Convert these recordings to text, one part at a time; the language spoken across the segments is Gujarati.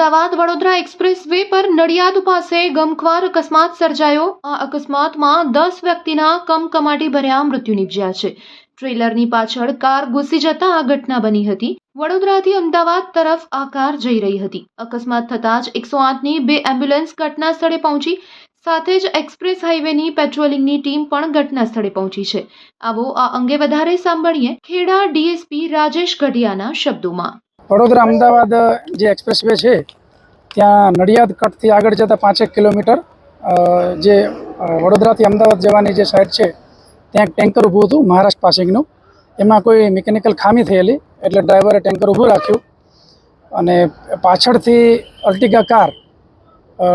અમદાવાદ વડોદરા એક્સપ્રેસ વે પર નડિયાદ પાસે ગમખ્વાર અકસ્માત સર્જાયો. આ અકસ્માતમાં દસ વ્યક્તિના કમકમાટી ભર્યા મૃત્યુ નિપજ્યા છે. ટ્રેલરની પાછળ કાર ઘૂસી જતા આ ઘટના બની હતી. વડોદરાથી અમદાવાદ તરફ આ કાર જઈ રહી હતી. અકસ્માત થતાં જ એકસો આઠની બે એમ્બ્યુલન્સ ઘટના સ્થળે પહોંચી. સાથે જ એક્સપ્રેસ હાઈવેની પેટ્રોલિંગની ટીમ પણ ઘટના સ્થળે પહોંચી છે. આવો આ અંગે વધારે સાંભળીએ ખેડા ડીએસપી રાજેશ ગઢિયાના શબ્દોમાં. વડોદરા અમદાવાદ જે એક્સપ્રેસ વે છે ત્યાં નડિયાદ કટથી આગળ જતાં પાંચેક કિલોમીટર જે વડોદરાથી અમદાવાદ જવાની જે સાઈડ છે, ત્યાં એક ટેન્કર ઊભું હતું, મહારાષ્ટ્ર પાસિંગનું એમાં કોઈ મિકેનિકલ ખામી થયેલી, એટલે ડ્રાઈવરે ટેન્કર ઊભું રાખ્યું. અને પાછળથી અર્ટિગા કાર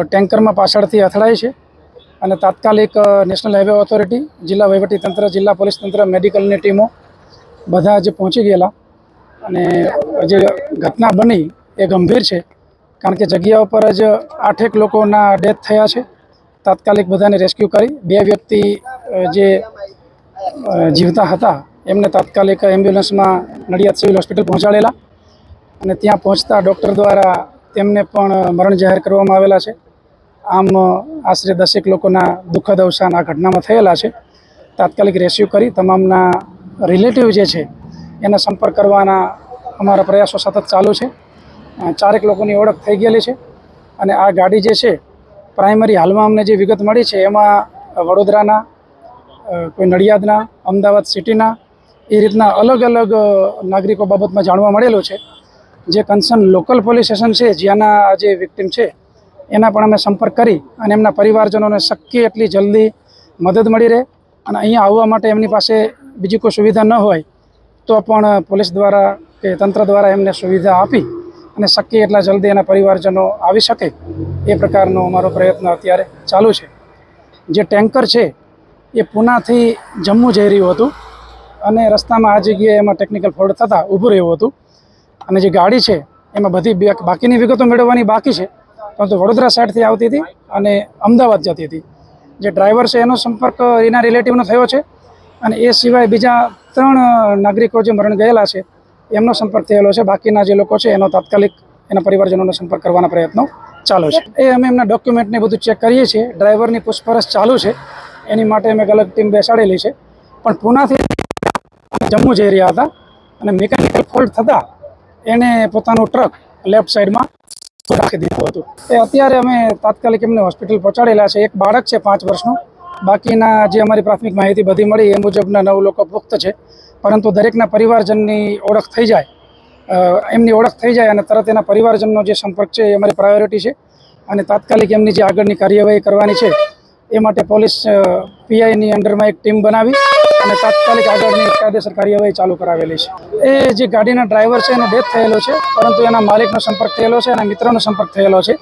ટેન્કરમાં પાછળથી અથડાય છે. અને તાત્કાલિક નેશનલ હાઈવે ઓથોરિટી, જિલ્લા વહીવટીતંત્ર, જિલ્લા પોલીસ તંત્ર, મેડિકલની ટીમો બધા જે પહોંચી ગયેલા. અને જે ઘટના બની એ ગંભીર છે. કારણ કે જગ્યા ઉપર જ આઠેક લોકોના ડેથ થયા છે. તાત્કાલિક બધાને રેસ્ક્યુ કરી. બે વ્યક્તિ જે જીવતા હતા, એમને તાત્કાલિક એમ્બ્યુલન્સમાં નડિયાદ સિવિલ હોસ્પિટલ પહોંચાડેલા અને ત્યાં પહોંચતા ડૉક્ટર દ્વારા તેમને પણ મરણ જાહેર કરવામાં આવેલા છે. આમ આશરે દસેક લોકોના દુઃખદ અવસાન આ ઘટનામાં થયેલા છે. તાત્કાલિક રેસ્ક્યુ કરી. તમામના રિલેટિવ જે છે, એના સંપર્ક કરવાના અમારા પ્રયાસો સતત ચાલુ છે. ચારેક લોકોની ઓળખ થઈ ગયેલી છે. અને આ ગાડી જે છે, પ્રાઇમરી હાલમાં અમને જે વિગત મળી છે, એમાં વડોદરાના કોઈ નડિયાદના, અમદાવાદ સિટીના, એ રીતના અલગ અલગ નાગરિકો બાબતમાં જાણવા મળેલું છે. જે કન્સર્ન લોકલ પોલીસ સ્ટેશન છે, જ્યાંના જે વિક્ટિમ છે, એના પણ અમે સંપર્ક કરી અને એમના પરિવારજનોને શક્ય એટલી જલ્દી મદદ મળી રહે અને અહીંયા આવવા માટે એમની પાસે બીજી કોઈ સુવિધા ન હોય, તો પણ પોલીસ દ્વારા કે તંત્ર દ્વારા એમને સુવિધા આપી અને શક્ય એટલા જલ્દી એના પરિવારજનો આવી શકે એ પ્રકારનો અમારો પ્રયત્ન અત્યારે ચાલુ છે. જે ટેન્કર છે એ પૂનાથી જમ્મુ જઈ રહ્યું હતું અને રસ્તામાં આ જગ્યાએ એમાં ટેકનિકલ ફોલ્ટ થતાં ઊભું રહ્યું હતું. અને જે ગાડી છે એમાં બધી બાકીની વિગતો મેળવવાની બાકી છે. પરંતુ વડોદરા સાઈડથી આવતી હતી અને અમદાવાદ જતી હતી. જે ડ્રાઈવર છે એનો સંપર્ક એના રિલેટિવનો થયો છે અને એ સિવાય બીજા ત્રણ નાગરિકો જે મરણ ગયેલા છે એમનો સંપર્ક થયેલો છે. બાકીના જે લોકો છે, એનો તાત્કાલિક એના પરિવારજનોનો સંપર્ક કરવાના પ્રયત્નો ચાલુ છે. એ અમે એમના ડોક્યુમેન્ટને બધું ચેક કરીએ છીએ. ડ્રાઈવરની પૂછપરછ ચાલુ છે. એની માટે અમે અલગ ટીમ બેસાડેલી છે. પણ પૂનાથી જમ્મુ જઈ રહ્યા હતા અને મિકેનિકલ ફોલ્ટ થતાં એણે પોતાનું ટ્રક લેફ્ટ સાઈડમાં રાખી દીધું હતું. એ અત્યારે અમે તાત્કાલિક એમને હોસ્પિટલ પહોંચાડેલા છે. એક બાળક છે પાંચ વર્ષનું. બાકીના જે અમારી પ્રાથમિક માહિતી બધી મળી, એ મુજબના નવ લોકો પુખ્ત છે. પરંતુ દરેકના પરિવારજનની ઓળખ થઈ જાય એમની ઓળખ થઈ જાય અને તરત એના પરિવારજનનો જે સંપર્ક છે એ અમારી પ્રાયોરિટી છે. અને તાત્કાલિક એમની જે આગળની કાર્યવાહી કરવાની છે, એ માટે પોલીસ પીઆઈની અંડરમાં એક ટીમ બનાવી અને તાત્કાલિક આગળની કાયદેસર કાર્યવાહી ચાલુ કરાવેલી છે. એ જે ગાડીના ડ્રાઈવર છે એનો ડેથ થયેલો છે, પરંતુ એના માલિકનો સંપર્ક થયેલો છે અને મિત્રનો સંપર્ક થયેલો છે.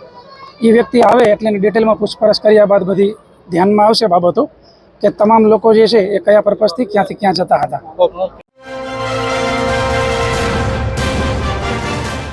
એ વ્યક્તિ આવે એટલે એની ડિટેલમાં પૂછપરછ કર્યા બાદ બધી ધ્યાનમાં આવશે બાબતો. કે તમામ લોકો જે છે એ કયા પર્પઝથી ક્યાંથી ક્યાં જતા હતા?